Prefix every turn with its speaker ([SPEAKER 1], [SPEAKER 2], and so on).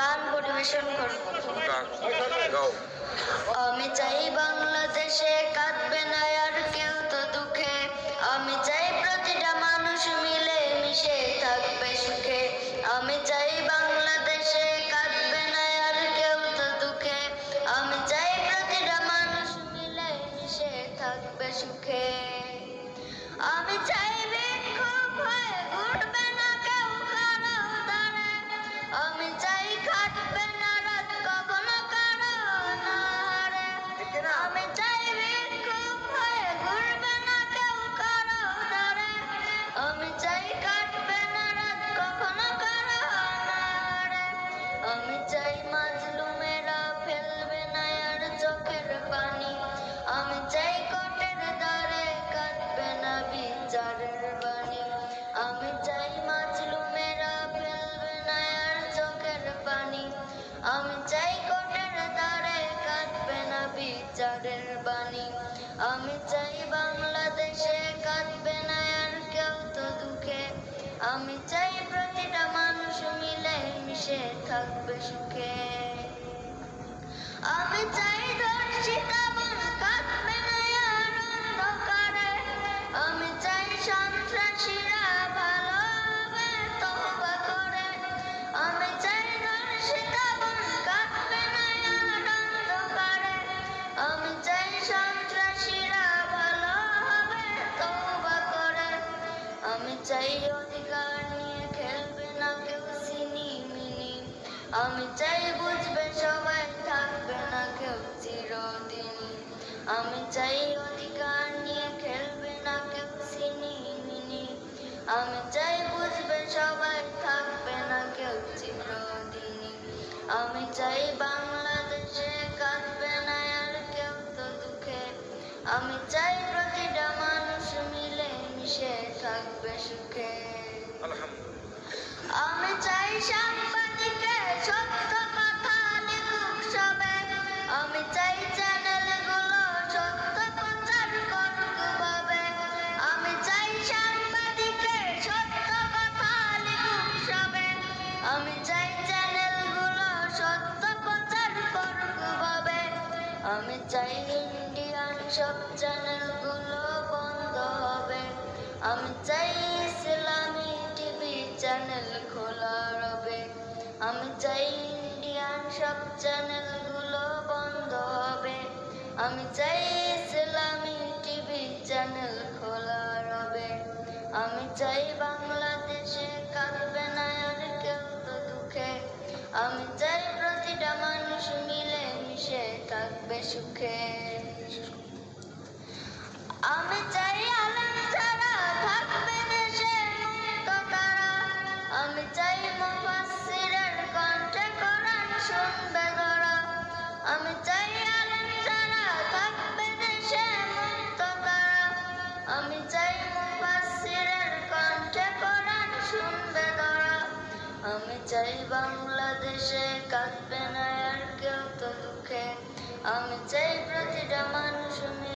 [SPEAKER 1] গান পরিবেশন করব। আমি চাই বাংলাদেশে কাঁদবে না আর কেউ তো দুঃখে। আমি চাই প্রতিটা মানুষ মিলে মিশে থাকবে সুখে। আমি চাই বাংলাদেশে কাঁদবে না আর কেউ তো দুঃখে। আমি চাই প্রতিটা মানুষ মিলে মিশে থাকবে সুখে। আমি চাই আমি চাই বাংলাদেশে কাঁদবে না আর কেউ তো দুঃখে। আমি চাই প্রতিটা মানুষ মিলে মিশে থাকবে সুখে। আমি চাই ধর্ষিতা চাই অধিকার নিয়ে খেলবে না কেউ সিনি মিনি আমি চাই বুঝবে সবাই থাকবে না কেউ চিরদিনই আমি চাই অধিকার নিয়ে খেলবে না কেউ সিনি মিনি আমি চাই বুঝবে সবাই থাকবে না কেউ চিরদিনই আমি চাই বাংলাদেশে কাঁদবে না আর কেউ তো দুঃখে আমি চাই প্রতিটা মিশে থাকবে সুখে আমি চাই সাংবাদিকে সত্য কথা লিখুক সবে আমি চাই চ্যানেলগুলো সত্য প্রচার করুক ভাবে আমি চাই সাংবাদিকে সত্য কথা লিখুক সবে আমি চাই চ্যানেলগুলো সত্য প্রচার করুক ভাবে আমি চাই ইন্ডিয়ান সব চ্যানেলগুলো বন্ধ হবে আমি চাই ইসলামী টিভি চ্যানেল খোলা রবে। আমি চাই ইন্ডিয়ান সব চ্যানেলগুলো বন্ধ হবে। আমি চাই ইসলামী টিভি চ্যানেল খোলা রবে। আমি চাই বাংলাদেশে কাঁদবে না আর কেউ তো দুঃখে। আমি চাই প্রতিটা মানুষ মিলে মিশে থাকবে সুখে। আমি চাই চাই বাংলাদেশে কাঁদবে না